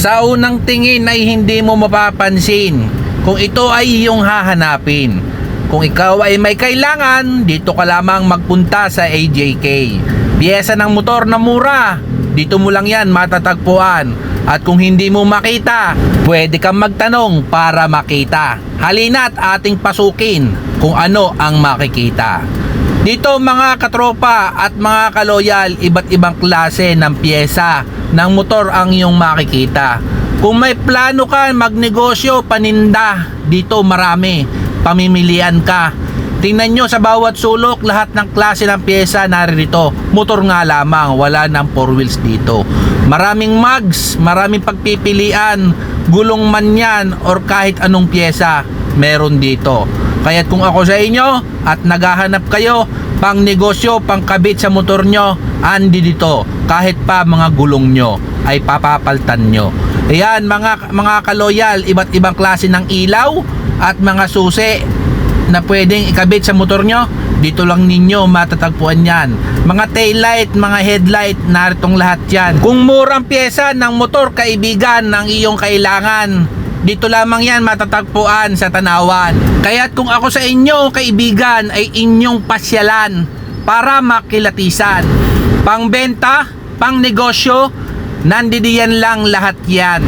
Sa unang tingin ay hindi mo mapapansin kung ito ay iyong hahanapin. Kung ikaw ay may kailangan, dito ka lamang magpunta sa AJK. Piyesa ng motor na mura, dito mo lang yan matatagpuan. At kung hindi mo makita, pwede kang magtanong para makita. Halina't ating pasukin kung ano ang makikita. Dito mga katropa at mga kaloyal, iba't ibang klase ng pyesa ng motor ang iyong makikita. Kung may plano ka magnegosyo, paninda, dito marami, pamimilian ka. Tingnan nyo sa bawat sulok, lahat ng klase ng pyesa naririto. Motor nga lamang, wala ng four wheels dito. Maraming mags, maraming pagpipilian, gulong man yan or kahit anong pyesa, meron dito. Kaya't kung ako sa inyo at naghahanap kayo pang negosyo, pang kabit sa motor nyo, andi dito. Kahit pa mga gulong nyo ay papapaltan nyo. Ayan mga, mga kaloyal, iba't ibang klase ng ilaw at mga susi na pwedeng ikabit sa motor nyo, dito lang ninyo matatagpuan yan. Mga taillight, mga headlight, naritong lahat yan. Kung murang pyesa ng motor, kaibigan, ng iyong kailangan, dito lamang yan matatagpuan sa Tanawan. Kaya't kung ako sa inyo, kaibigan, ay inyong pasyalan para makilatisan. Pangbenta, pang negosyo, nandidiyan lang lahat yan.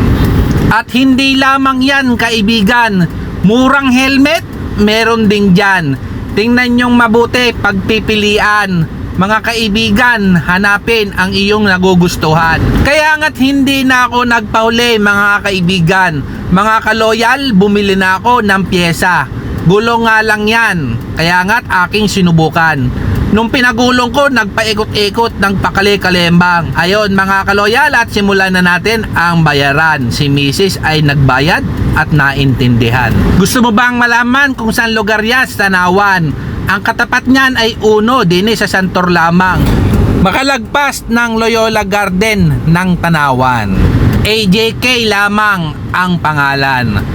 At hindi lamang yan, kaibigan. Murang helmet, meron din dyan. Tingnan nyong mabuti pagpipilian. Mga kaibigan, hanapin ang iyong nagugustuhan. Kaya nga't hindi na ako nagpahuli mga kaibigan. Mga kaloyal, bumili na ako ng pyesa. Gulong nga lang yan. Kaya nga't aking sinubukan. Nung pinagulong ko, nagpaikot-ikot ng pakali-kalembang. Ayon mga kaloyal at simulan na natin ang bayaran. Si Mrs. ay nagbayad at naintindihan. Gusto mo bang malaman kung saan lugar yan sa Tanawan? Ang katapat niyan ay uno din sa Santor lamang. Makalagpas ng Loyola Garden ng Tanawan. AJK lamang ang pangalan.